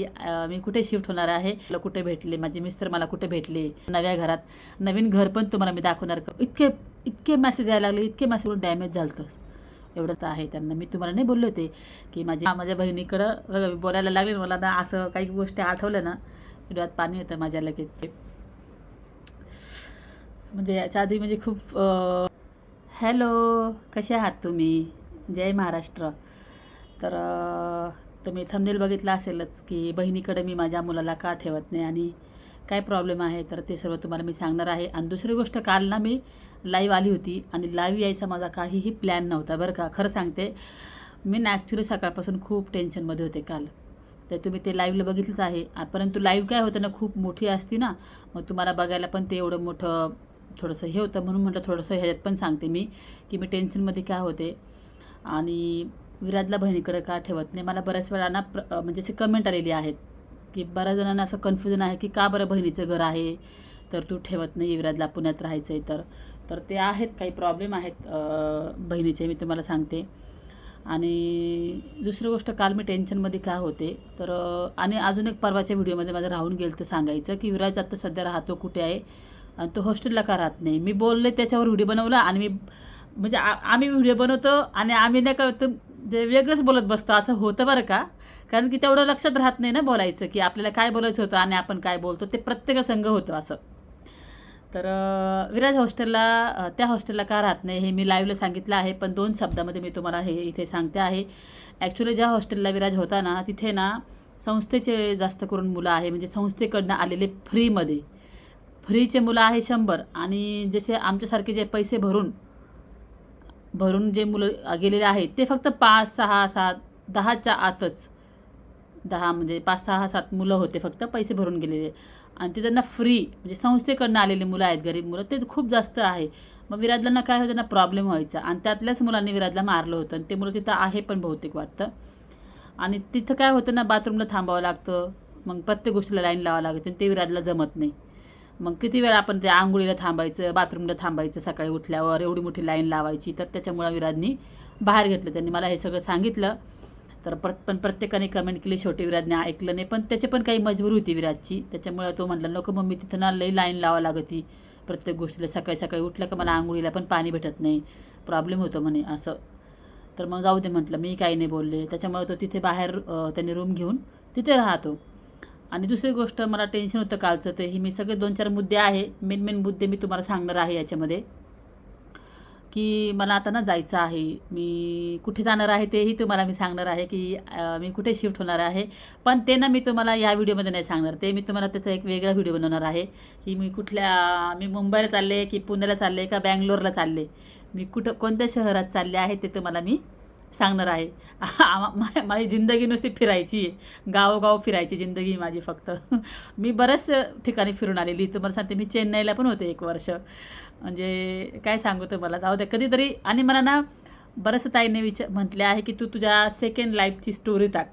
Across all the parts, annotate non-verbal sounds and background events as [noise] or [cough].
की मी कुठे शिफ्ट होणार आहे? मला कुठे भेटले? माझे मिस्टर मला कुठे भेटले? नव्या घरात. नवीन घर पण तुम्हाला मी दाखवणार इतके इतके मेसेज यायला लागले इतके मेसेज डॅमेज झालं एवढं तर आहे त्यांना. मी तुम्हाला नाही बोलले होते की माझ्या माझ्या बहिणीकडं बोलायला लागले मला ना असं काही गोष्टी आठवल्या ना डोळ्यात पाणी येतं माझ्या लगेच. म्हणजे याच्या आधी म्हणजे खूप हॅलो कसे आहात तुम्ही? जय महाराष्ट्र. तर तुम्ही थंबनेल बघितलं असेलच की बहिणीकडे मी माझ्या मुलाला का ठेवत नाही आणि काय प्रॉब्लेम आहे? तर ते सर्व तुम्हाला मी सांगणार आहे. आणि दुसरी गोष्ट काल ना मी लाईव्ह आली होती आणि लाईव्ह यायचा माझा काहीही प्लॅन नव्हता बरं का. खरं सांगते मी ना ॲक्च्युली सकाळपासून खूप टेन्शनमध्ये होते काल. तर तुम्ही ते लाईव्हला बघितलंच आहे. परंतु लाईव्ह काय होतं ना खूप मोठी असती ना मग तुम्हाला बघायला पण ते एवढं मोठं थोडंसं हे होतं म्हणून म्हटलं थोडंसं ह्याच्यात पण सांगते मी की मी टेन्शनमध्ये काय होते. आणि विराजला बहिणीकडे का ठेवत नाही? मला बऱ्याच वेळांना प्र म्हणजे असे कमेंट आलेली आहेत की बऱ्याच जणांना असं कन्फ्युजन आहे की का बरं बहिणीचं घर आहे तर तू ठेवत नाही विराजला पुण्यात राहायचं आहे तर. तर ते आहेत काही प्रॉब्लेम आहेत बहिणीचे मी तुम्हाला सांगते. आणि दुसरी गोष्ट काल मी टेन्शनमध्ये का होते? तर आणि अजून एक परवाच्या व्हिडिओमध्ये माझं राहून गेलं तर सांगायचं की विराज आत्ता सध्या राहतो कुठे आहे? आणि तो हॉस्टेलला का राहत नाही? मी बोलले त्याच्यावर व्हिडिओ बनवला आणि मी म्हणजे आ आम्ही व्हिडिओ बनवतो आणि आम्ही नाही का जे वेगळंच बोलत बसतो असं होतं बरं का? कारण की तेवढं लक्षात राहत नाही ना बोलायचं की आपल्याला काय बोलायचं होतं आणि आपण काय बोलतो ते प्रत्येक संघ होतं असं. तर विराज हॉस्टेलला त्या हॉस्टेलला का राहत नाही हे मी लाईव्हला सांगितलं आहे पण दोन शब्दामध्ये मी तुम्हाला हे इथे सांगते आहे. ॲक्च्युली ज्या हॉस्टेलला विराज होता ना तिथे ना संस्थेचे जास्त करून मुलं आहे म्हणजे संस्थेकडनं आलेले फ्रीमध्ये फ्रीचे मुलं आहे शंभर आणि जसे आमच्यासारखे जे पैसे भरून भरून जे मुलं गेलेले आहेत ते फक्त पाच सहा सात दहाच्या आतच. दहा म्हणजे पाच सहा सात मुलं होते फक्त पैसे भरून गेलेले. आणि ते त्यांना फ्री म्हणजे संस्थेकडनं आलेली मुलं आहेत गरीब मुलं ते खूप जास्त आहे. मग विराजलांना काय होतं ना प्रॉब्लेम व्हायचा. आणि त्यातल्याच मुलांनी विराजला मारलं होतं. आणि ते मुलं तिथं आहे पण बहुतेक वाटतं. आणि तिथं काय होतं ना बाथरूमला थांबावं लागतं. मग प्रत्येक गोष्टीला लाईन लावावं लागते. आणि ते विराजला जमत नाही. मग किती वेळा आपण त्या आंघोळीला थांबायचं बाथरूमला थांबायचं सकाळी उठल्यावर एवढी मोठी लाईन लावायची तर त्याच्यामुळं विराजनी बाहेर घेतलं. त्यांनी मला हे सगळं सांगितलं. तर प्र पण प्रत्येकाने कमेंट केली शेवटी विराजने ऐकलं नाही. पण त्याची पण काही मजबूरी होती विराजची. त्याच्यामुळे तो म्हटलं नको मग मी तिथं ना लई लाईन लावा लागती. प्रत्येक गोष्टीला सकाळी सकाळी उठलं का मला आंघोळीला पण पाणी भेटत नाही. प्रॉब्लेम होतो म्हणे असं. तर मग जाऊ दे म्हटलं मी काही नाही बोलले. त्याच्यामुळे तो तिथे बाहेर त्यांनी रूम घेऊन तिथे राहतो. आणि दुसरी गोष्ट मला टेन्शन होतं कालचं ते हे मी सगळे दोन चार मुद्दे आहे. मेन मेन मुद्दे मी तुम्हाला सांगणार आहे याच्यामध्ये. की मला आता ना जायचं आहे. मी कुठे जाणार आहे तेही तुम्हाला मी सांगणार आहे की मी कुठे शिफ्ट होणार आहे. पण ते ना मी तुम्हाला या व्हिडिओमध्ये नाही सांगणार. ते मी तुम्हाला त्याचा एक वेगळा व्हिडिओ बनवणार आहे. की मी कुठल्या मी मुंबईला चालले की पुण्याला चालले का बँगलोरला चालले. मी कुठं कोणत्या शहरात चालले आहे ते तुम्हाला मी सांगणार आहे. [laughs] माझी जिंदगी नुसती फिरायची आहे. गावोगाव फिरायची जिंदगी माझी फक्त. [laughs] मी बऱ्याच ठिकाणी फिरून आलेली. तुम्हाला सांगते मी चेन्नईला पण होते एक वर्ष. म्हणजे काय सांगू तुम्हाला? जाऊ द्या. कधीतरी आणि मला ना बरंचसं ताईने विचार म्हटले आहे की तू तुझ्या सेकंड लाईफची स्टोरी टाक.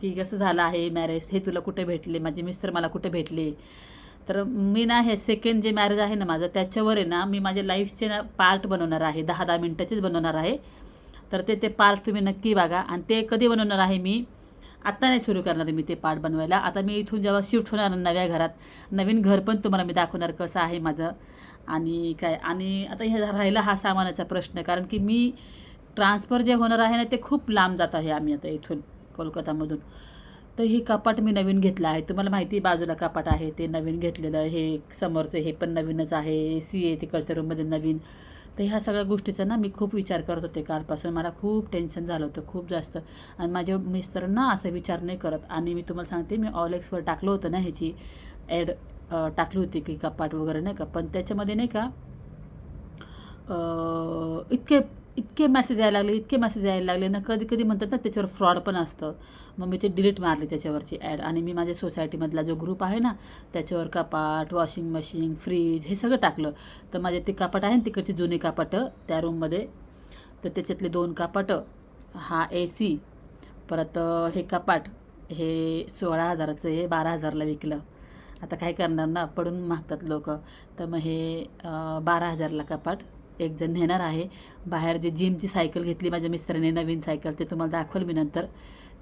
की कसं झालं आहे मॅरेज हे तुला कुठे भेटले? माझे मिस्टर मला कुठे भेटले? तर मी ना हे सेकंड जे मॅरेज आहे ना माझं त्याच्यावर आहे ना मी माझ्या लाईफचे ना पार्ट बनवणार आहे. दहा दहा मिनटाचेच बनवणार आहे. तर ते ते पार्ट तुम्ही नक्की बघा. आणि ते कधी बनवणार आहे मी? आत्ता नाही सुरू करणार मी ते पार्ट बनवायला. आता मी इथून जेव्हा शिफ्ट होणार नव्या घरात नवीन घर पण तुम्हाला मी दाखवणार कसं आहे माझं आणि काय. आणि आता हे राहिला हा सामानाचा प्रश्न कारण की मी ट्रान्सफर जे होणार आहे ना ते खूप लांब जात आहे आम्ही आता इथून कोलकातामधून. तर ही कपाट मी नवीन घेतलं आहे. तुम्हाला माहिती आहे, बाजूला कपाट आहे ते नवीन घेतलेलं हे समोरचं हे पण नवीनच आहे ए सी आहे तिकडच्या रूममध्ये नवीन. तर ह्या सगळ्या गोष्टीचा ना मी खूप विचार करत होते कालपासून. मला खूप टेन्शन झालं होतं खूप जास्त. आणि माझ्या मिस्टरांना असा विचार नाही करत. आणि मी तुम्हाला सांगते मी ऑलेक्सवर टाकलं होतं ना ह्याची ॲड टाकली होती की कपाट वगैरे नाही का. पण त्याच्यामध्ये नाही का इतके इतके मेसेज यायला लागले इतके मेसेज यायला लागले. ना कधी कधी म्हणतात ना त्याच्यावर फ्रॉड पण असतं. मग मी ते डिलीट मारली त्याच्यावरची ॲड आणि मी माझ्या सोसायटीमधला जो ग्रुप आहे ना त्याच्यावर कपाट वॉशिंग मशीन फ्रीज हे सगळं टाकलं. तर माझे ते कपाट आहे ना तिकडची जुने कपाटं त्या रूममध्ये तर त्याच्यातले दोन कपाटं हा ए सी परत हे कपाट हे सोळा हजाराचं हे बारा हजारला विकलं. आता काय करणार ना पडून मागतात लोक. तर मग हे बारा हजारला कपाट एक जण नेणार आहे. बाहेर जे जिमची सायकल घेतली माझ्या मिस्त्राने नवीन सायकल ते तुम्हाला दाखवल मी नंतर.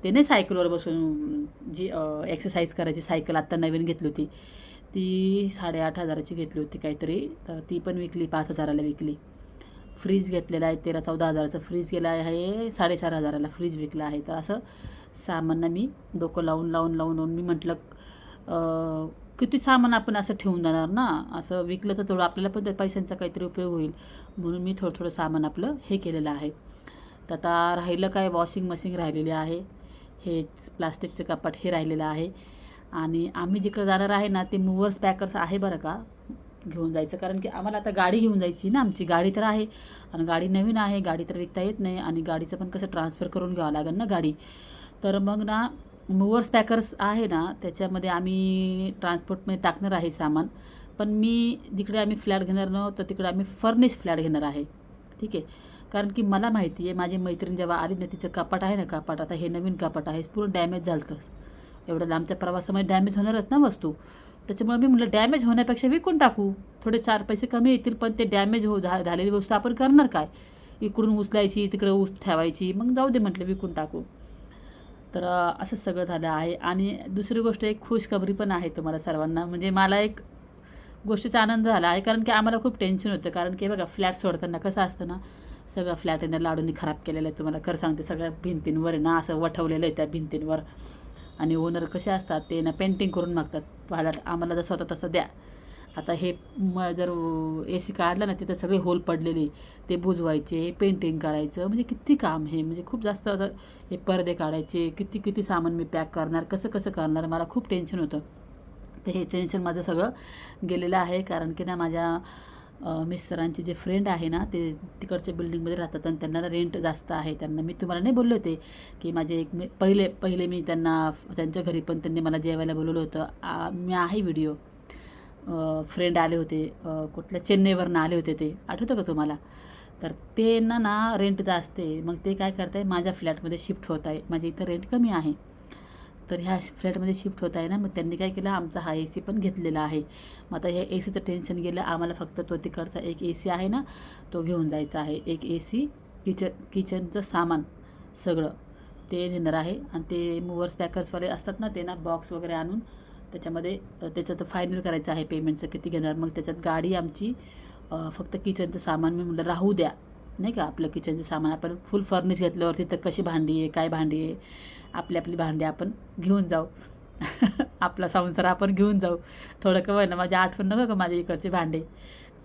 ते नाही सायकलवर बसून जी एक्सरसाइज करायची सायकल आत्ता नवीन घेतली होती. ती साडेआठ हजाराची घेतली होती काहीतरी. तर ती पण विकली पाच हजाराला विकली. फ्रीज घेतलेला आहे तेरा चौदा हजाराचा फ्रीज गेला आहे साडेचार हजाराला फ्रीज विकला आहे. तर असं सामान्य मी डोकं लावून लावून लावून लावून मी म्हटलं किती सामान आपण असं ठेवून जाणार ना? असं विकलं तर थोडं आपल्याला पण त्या पैशांचा काहीतरी उपयोग होईल. म्हणून मी थोडं थोडं सामान आपलं हे केलेलं आहे. तर आता राहिलं काय? वॉशिंग मशीन राहिलेली आहे. हे प्लास्टिकचं कपाट हे राहिलेलं आहे. आणि आम्ही जिकडे जाणार आहे ना ते मूवर्स पॅकर्स आहे बरं का? घेऊन जायचं. कारण की आम्हाला आता गाडी घेऊन जायची ना. आमची गाडी तर आहे. आणि गाडी नवीन आहे. गाडी तर विकता येत नाही. आणि गाडीचं पण कसं ट्रान्सफर करून घ्यावं लागेल ना गाडी. तर मग ना मूवर्स पॅकर्स आहे ना त्याच्यामध्ये आम्ही ट्रान्सपोर्टमध्ये टाकणार आहे सामान. पण मी जिकडे आम्ही फ्लॅट घेणार नव्हतं तिकडे आम्ही फर्निश फ्लॅट घेणार आहे. ठीक आहे? कारण की मला माहिती आहे माझी मैत्रीण जेव्हा आली ना तिचं कपाट आहे ना कपाट आता हे नवीन कपाट आहे पूर्ण डॅमेज झालं तर एवढं लांबच्या प्रवासामध्ये डॅमेज होणारच ना वस्तू. त्याच्यामुळे मी म्हटलं डॅमेज होण्यापेक्षा विकून टाकू. थोडे चार पैसे कमी येतील पण ते डॅमेज हो झा झालेली वस्तू आपण करणार काय? इकडून उचलायची तिकडे ऊस ठेवायची. मग जाऊ दे म्हटलं विकून टाकू. तर असं सगळं झालं आहे. आणि दुसरी गोष्ट एक खुशखबरी पण आहे तुम्हाला सर्वांना. म्हणजे मला एक गोष्टीचा आनंद झाला आहे कारण की आम्हाला खूप टेन्शन होतं. कारण की बघा फ्लॅट सोडताना कसं असतं ना सगळं फ्लॅट आहे ना लाडूनी खराब केलेलं आहे तुम्हाला. खरं सांगते सगळ्या भिंतींवर ना असं वठवलेलं आहे त्या भिंतींवर. आणि ओनर कसे असतात ते ना पेंटिंग करून मागतात. पाहायला आम्हाला जसं होतं तसं द्या. आता हे म जर ए सी काढलं ना तिथं सगळे होल पडलेले ते बुजवायचे पेंटिंग करायचं म्हणजे किती काम हे म्हणजे खूप जास्त असं हे पडदे काढायचे किती किती सामान मी पॅक करणार कसं कसं करणार मला खूप टेन्शन होतं. तर हे टेन्शन माझं सगळं गेलेलं आहे कारण की ना माझ्या मिस्टरांचे जे फ्रेंड आहे ना ते तिकडच्या बिल्डिंगमध्ये राहतात आणि त्यांना रेंट जास्त आहे. त्यांना मी तुम्हाला नाही बोलले होते की माझे एक मी पहिले पहिले मी त्यांना त्यांच्या घरी पण त्यांनी मला जेवायला बोलवलं होतं. मी आहे व्हिडिओ फ्रेंड आले होते कुठल्या चेन्नईवरनं आले होते ते. आठवतं का तुम्हाला? तर ते ना ना रेंट जास्त आहे मग ते काय करत आहे माझ्या फ्लॅटमध्ये शिफ्ट होत आहे माझ्या इथं रेंट कमी आहे. तर ह्या फ्लॅटमध्ये शिफ्ट होत आहे ना मग त्यांनी काय केलं आमचा हा ए सी पण घेतलेला आहे. मग आता ह्या ए सीचं टेन्शन गेलं आम्हाला फक्त तो तिकडचा एक ए सी आहे ना तो घेऊन जायचा आहे. एक ए सी किचन किचनचं सामान सगळं ते नेणार आहे. आणि ते मूवर्स पॅकर्सवाले असतात ना ते ना बॉक्स वगैरे आणून त्याच्यामध्ये त्याचं तर फायनल करायचं आहे पेमेंटचं किती घेणार? मग त्याच्यात गाडी आमची फक्त किचनचं सामान मी म्हटलं राहू द्या. नाही का? आपलं किचनचं सामान आपण फुल फर्निश घेतल्यावरती तर कशी भांडी आहे काय भांडी आहे? आपली आपली भांडी आपण घेऊन जाऊ. [laughs] आपला संसार आपण घेऊन जाऊ. थोडं का ना माझी आठवण नको का माझ्या इकडचे भांडे?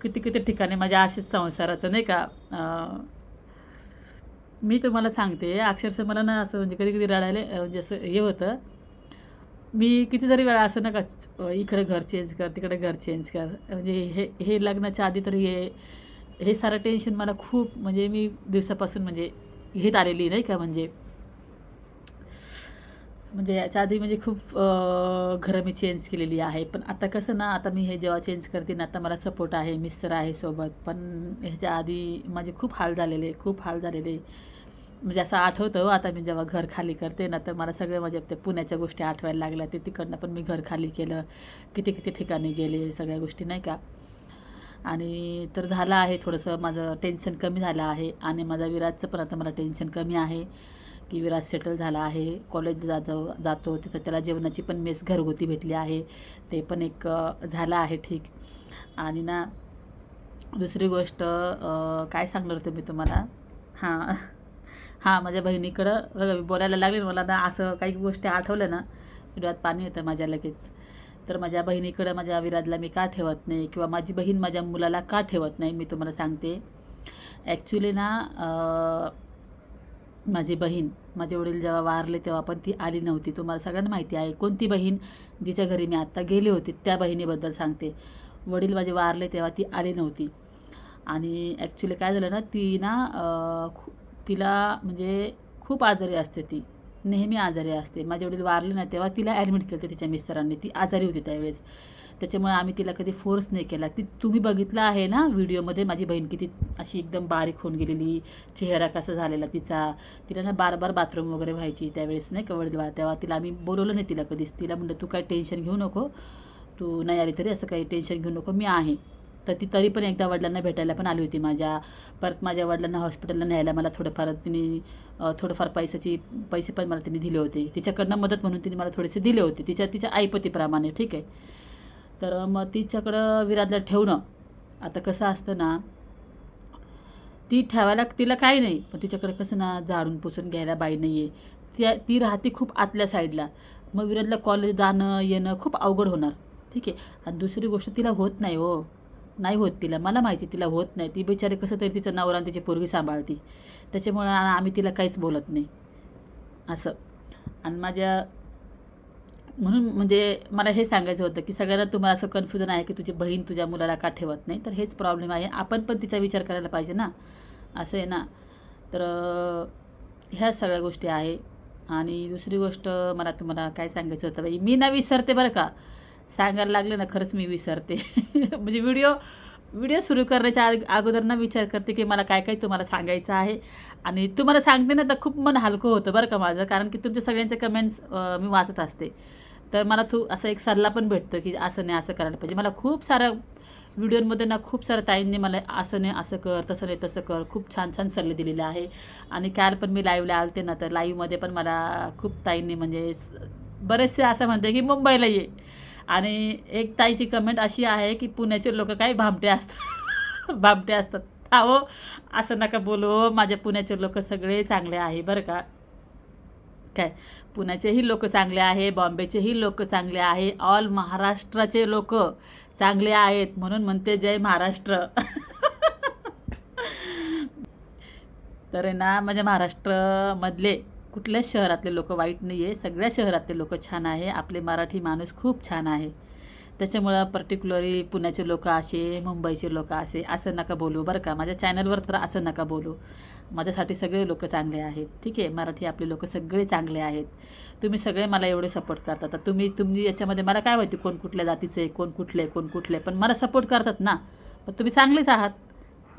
किती किती ठिकाणी माझ्या असेच संसाराचं नाही का? मी तुम्हाला सांगते अक्षरशः मला ना असं म्हणजे कधी कधी रडायला म्हणजे असं हे होतं मी कितीतरी वेळा असं नका इकडं इकडे घर चेंज कर तिकडे घर चेंज कर. म्हणजे हे हे लग्नाच्या आधी तर हे हे सारं टेन्शन मला खूप म्हणजे मी दिवसापासून म्हणजे घेत आलेली नाही का म्हणजे. म्हणजे याच्या आधी म्हणजे खूप घरं मी चेंज केलेली आहे. पण आता कसं ना आता मी हे जेव्हा चेंज करते ना आता मला सपोर्ट आहे मिस्टर आहे सोबत. पण ह्याच्या आधी माझे खूप हाल झालेले खूप हाल झालेले. म्हणजे असं आठवतं हो, आता मी जेव्हा घर खाली करते ना तर मला सगळे माझ्या ते पुण्याच्या गोष्टी आठवायला लागल्या. ते तिकडनं पण मी घर खाली केलं. किती किती ठिकाणी गेले सगळ्या गोष्टी नाही का? आणि तर झालं आहे थोडंसं माझं टेन्शन कमी झालं आहे. आणि माझा विराजचं पण आता मला टेन्शन कमी आहे की विराज सेटल झाला आहे. कॉलेज जातो जातो. तिथं त्याला जेवणाची पण मेस घरगुती भेटली आहे. ते पण एक झालं आहे ठीक. आणि ना दुसरी गोष्ट काय सांगणार होते मी तुम्हाला? हां. हां माझ्या बहिणीकडं बघा मी बोलायला लागले मला ना असं काही गोष्टी आठवल्या ना डोळ्यात पाणी येतं माझ्या लगेच. तर माझ्या बहिणीकडं माझ्या विराजला मी का ठेवत नाही किंवा माझी बहीण माझ्या मुलाला का ठेवत नाही मी तुम्हाला सांगते. ॲक्च्युली ना माझी बहीण माझे वडील जेव्हा वारले तेव्हा पण ती आली नव्हती. तुम्हाला सगळ्यांना माहिती आहे कोणती बहीण जिच्या घरी मी आत्ता गेले होते त्या बहिणीबद्दल सांगते. वडील माझे वारले तेव्हा ती आली नव्हती. आणि ॲक्च्युली काय झालं ना ती ना खू तिला म्हणजे खूप आजारी असते ती. नेहमी आजारी असते. माझे वडील वारले ना तेव्हा तिला ॲडमिट केलं होतं तिच्या मिस्टरांनी. ती आजारी होती त्यावेळेस. त्याच्यामुळे आम्ही तिला कधी फोर्स नाही केला. ती तुम्ही बघितलं आहे ना व्हिडिओमध्ये माझी बहीण किती अशी एकदम बारीक होऊन गेलेली चेहरा कसा झालेला तिचा. तिला ना बार बार बाथरूम वगैरे व्हायची त्यावेळेस नाही का वडील वार. तेव्हा तिला आम्ही बोलवलं नाही तिला कधीच. तिला म्हणलं तू काय टेन्शन घेऊ नको. तू नाही आली तरी असं काही टेन्शन घेऊ नको. मी आहे. तर ती तरी पण एकदा वडिलांना भेटायला पण आली होती माझ्या. परत माझ्या वडिलांना हॉस्पिटलला न्यायला मला थोडंफार तिने थोडंफार पैशाची पैसे पण मला तिने दिले होते. तिच्याकडनं मदत म्हणून तिने मला थोडेसे दिले होते. तिच्या तिच्या आईपतीप्रमाणे ठीक आहे? तर मग तिच्याकडं विराजला ठेवणं. आता कसं असतं ना ती ठेवायला तिला काही नाही. पण तिच्याकडे कसं ना झाडून पुसून घ्यायला बाई नाही आहे त्या ती राहते खूप आतल्या साईडला मग विराजला कॉलेज जाणं येणं खूप अवघड होणार. ठीक आहे? आणि दुसरी गोष्ट तिला होत नाही हो. नाही होत तिला. मला माहिती तिला होत नाही. ती बिचारी कसं तरी तिचं नवरा आणि तिची पोरगी सांभाळती. त्याच्यामुळे आम्ही तिला काहीच बोलत नाही. असं. आणि माझ्या म्हणून म्हणजे मला हे सांगायचं होतं की सगळ्यांना तुम्हाला असं कन्फ्युजन आहे की तुझी बहीण तुझ्या मुलाला का ठेवत नाही? तर हेच प्रॉब्लेम आहे. आपण पण तिचा विचार करायला पाहिजे ना. असं आहे ना. तर ह्या सगळ्या गोष्टी आहे. आणि दुसरी गोष्ट मला तुम्हाला काय सांगायचं होतं बाई? मी ना विसरते बरं का. सांगायला लागले ना खरंच मी विसरते. [laughs] म्हणजे व्हिडिओ व्हिडिओ सुरू करण्याच्या आग- अगोदर ना विचार करते की मला काय काय तुम्हाला सांगायचं आहे. आणि तुम्हाला सांगते ना तर खूप मन हलकं होतं बरं का माझं. कारण की तुमच्या सगळ्यांचे कमेंट्स मी वाचत असते. तर मला तू असा एक सल्ला पण भेटतो की असं नाही असं करायला पाहिजे. मला खूप साऱ्या व्हिडिओमध्ये ना खूप साऱ्या ताईंनी मला असं नाही असं कर तसं नाही तसं कर खूप छान छान सल्ले दिलेले आहे. आणि काल पण मी लाईव्हला आलते ना तर लाईव्हमध्ये पण मला खूप ताईंनी म्हणजे बरेचसे असं म्हणते की मुंबईला ये. आणि एक ताईची कमेंट अशी आहे की पुण्याचे लोक काही भामटे असतात. [laughs] भामटे असतात. अहो असं नका बोलू हो. माझ्या पुण्याचे लोक सगळे चांगले आहे बरं का. काय? पुण्याचेही लोक चांगले आहे. बॉम्बेचेही लोक चांगले आहे. ऑल महाराष्ट्राचे लोक चांगले आहेत. म्हणून म्हणते जय महाराष्ट्र. [laughs] तर आहे ना म्हणजे माझ्या महाराष्ट्रामधले कुठल्याच शहरातले लोक वाईट नाही आहे सगळ्या शहरातले लोक छान आहे आपले मराठी माणूस खूप छान आहे. त्याच्यामुळं पर्टिक्युलरली पुण्याचे लोक असे मुंबईचे लोक असे असं नका बोलू बरं का. माझ्या चॅनलवर तर असं नका बोलू. माझ्यासाठी सगळे लोक चांगले आहेत. ठीक आहे मराठी आपले लोक सगळे चांगले आहेत. तुम्ही सगळे मला एवढे सपोर्ट करतात तर तुम्ही तुम्ही याच्यामध्ये मला काय माहिती कोण कुठल्या जातीचे आहे, कोण कुठले कोण कुठले पण मला सपोर्ट करतात ना. पण तुम्ही चांगलेच आहात.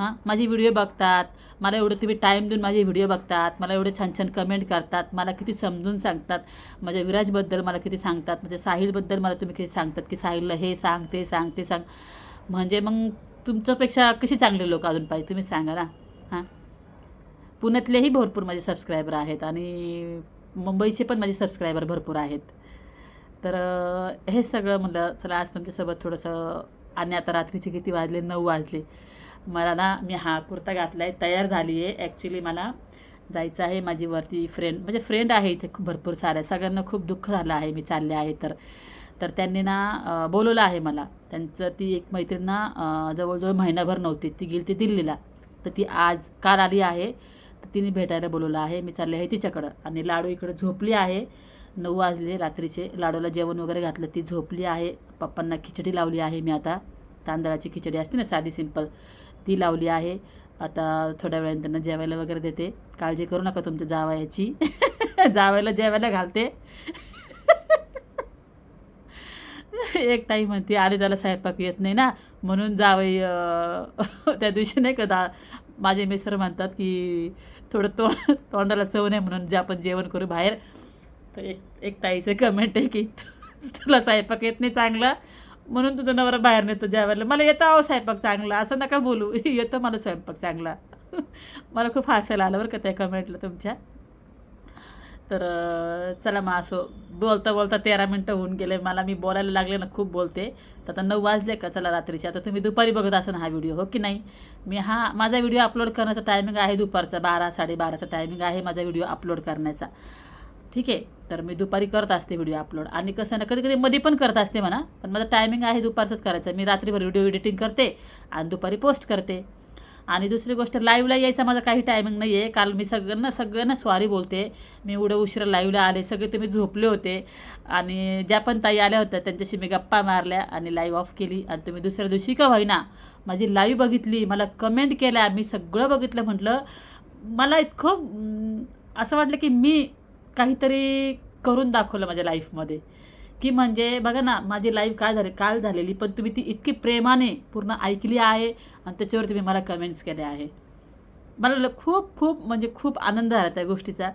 हां? माझी व्हिडिओ बघतात. मला एवढं तुम्ही टाईम देऊन माझे व्हिडिओ बघतात. मला एवढे छान छान कमेंट करतात. मला किती समजून सांगतात. माझ्या विराजबद्दल मला किती सांगतात. माझ्या साहिलबद्दल मला तुम्ही किती सांगतात की साहिलला हे सांग ते सांग ते सांग. म्हणजे मग तुमच्यापेक्षा कशी चांगले लोक अजून पाहिजे? तुम्ही सांगा ना. हां? पुण्यातलेही भरपूर माझे सबस्क्रायबर आहेत आणि मुंबईचे पण माझे सबस्क्रायबर भरपूर आहेत. तर हे सगळं म्हटलं चला आज तुमच्यासोबत थोडंसं आणि आता रात्रीचे किती वाजले? नऊ वाजले. मला ना मी हा कुर्ता घातला आहे तयार झाली आहे ॲक्च्युली मला जायचं आहे माझी वरती फ्रेंड म्हणजे फ्रेंड आहे इथे खूप भरपूर साऱ्या. सगळ्यांना खूप दुःख झालं आहे मी चालले आहे तर. तर त्यांनी ना बोलवलं आहे मला. त्यांचं ती एक मैत्रीण ना जवळजवळ महिनाभर नव्हती. ती गेली ती दिल्लीला. तर ती आज काल आली आहे. तर तिने भेटायला बोलवलं आहे. मी चालले आहे तिच्याकडं. आणि लाडू इकडं झोपली आहे. नऊ वाजले रात्रीचे. लाडूला जेवण वगैरे घातलं. ती झोपली आहे. पप्पांना खिचडी लावली आहे मी आता. तांदळाची खिचडी असते ना साधी सिंपल ती लावली आहे. आता थोड्या वेळाने त्यांना जेवायला वगैरे देते. काळजी करू नका तुमच्या जावयाची. [laughs] जावायला जेवायला घालते. [laughs] एक ताई म्हणते आले त्याला स्वयंपाक येत नाही ना. म्हणून जावई [laughs] त्या दिवशी नाही का दा माझे मिस्टर म्हणतात की थोडं तोंड तोंडाला चव नाही म्हणून जे आपण जेवण करू बाहेर. तर एक एक ताईचं कमेंट आहे की तुला स्वयंपाक येत नाही चांगला. म्हणून तुझा नवरा बाहेर नेतो जेवायला. मला येतं अहो स्वयंपाक चांगला. असं नका बोलू. [laughs] येतं मला स्वयंपाक चांगला. [laughs] मला खूप हसायला आलं बरं का त्या कमेंटला तुमच्या. तर चला मग असो बोलता बोलता तेरा मिनटं होऊन गेले. मला मी बोलायला लागले ना खूप बोलते. तर आता नऊ वाजले का? चला रात्रीचे. आता तुम्ही दुपारी बघत असाल हा व्हिडिओ हो की नाही? मी हा माझा व्हिडिओ अपलोड करण्याचा टायमिंग आहे दुपारचा. बारा साडेबाराचा टायमिंग आहे माझा व्हिडिओ अपलोड करण्याचा. ठीक आहे? तर मी दुपारी करत असते व्हिडिओ अपलोड आणि कसं ना कधी कधी मध्ये पण करत असते म्हणा. पण माझा टायमिंग आहे दुपारचंच करायचं. मी रात्रीभर व्हिडिओ एडिटिंग करते आणि दुपारी पोस्ट करते. आणि दुसरी गोष्ट लाईव्हला यायचा माझा काही टायमिंग नाही आहे काल मी सगळ्यांना सगळ्यांना सॉरी बोलते. मी उडं उशिरा लाईव्हला आले. सगळे तुम्ही झोपले होते. आणि ज्या पण ताई आल्या होत्या त्यांच्याशी मी गप्पा मारल्या आणि लाईव्ह ऑफ केली. आणि तुम्ही दुसऱ्या दिवशी का होईना माझी लाईव्ह बघितली. मला कमेंट केल्या. मी सगळं बघितलं म्हटलं. मला इतकं असं वाटलं की मी काहीतरी करून दाखवलं माझ्या लाईफमध्ये. की म्हणजे बघा ना माझी लाईफ काय झाली काल झालेली पण तुम्ही ती इतकी प्रेमाने पूर्ण ऐकली आहे आणि त्याच्यावर तुम्ही मला कमेंट्स केले आहे. मला खूप खूप म्हणजे खूप आनंद झाला त्या गोष्टीचा.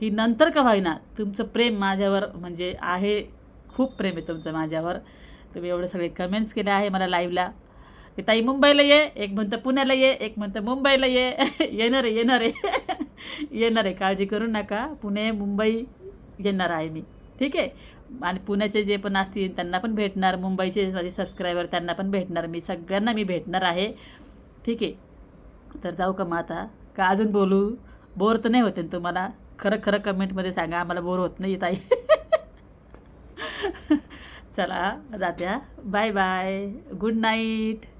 की नंतर का होईना तुमचं प्रेम माझ्यावर म्हणजे आहे खूप प्रेम आहे तुमचं माझ्यावर. तुम्ही एवढे सगळे कमेंट्स केले आहे मला लाईव्हला ताई मुंबईला ये एक म्हणतं पुण्याला ये एक म्हणतं मुंबईला ये. [laughs] येणार आहे येणार. आहे येणार आहे काळजी करू नका. पुणे मुंबई येणार आहे मी. ठीक आहे? आणि पुण्याचे जे पण असतील त्यांना पण भेटणार. मुंबईचे माझे सबस्क्रायबर त्यांना पण भेटणार. मी सगळ्यांना मी भेटणार आहे. ठीक आहे? तर जाऊ का मग आता? का अजून बोलू? बोर तर नाही होते ना तुम्हाला? खरं खरं कमेंटमध्ये सांगा. आम्हाला बोर होत नाही ताई. [laughs] चला जात्या बाय बाय. Good night.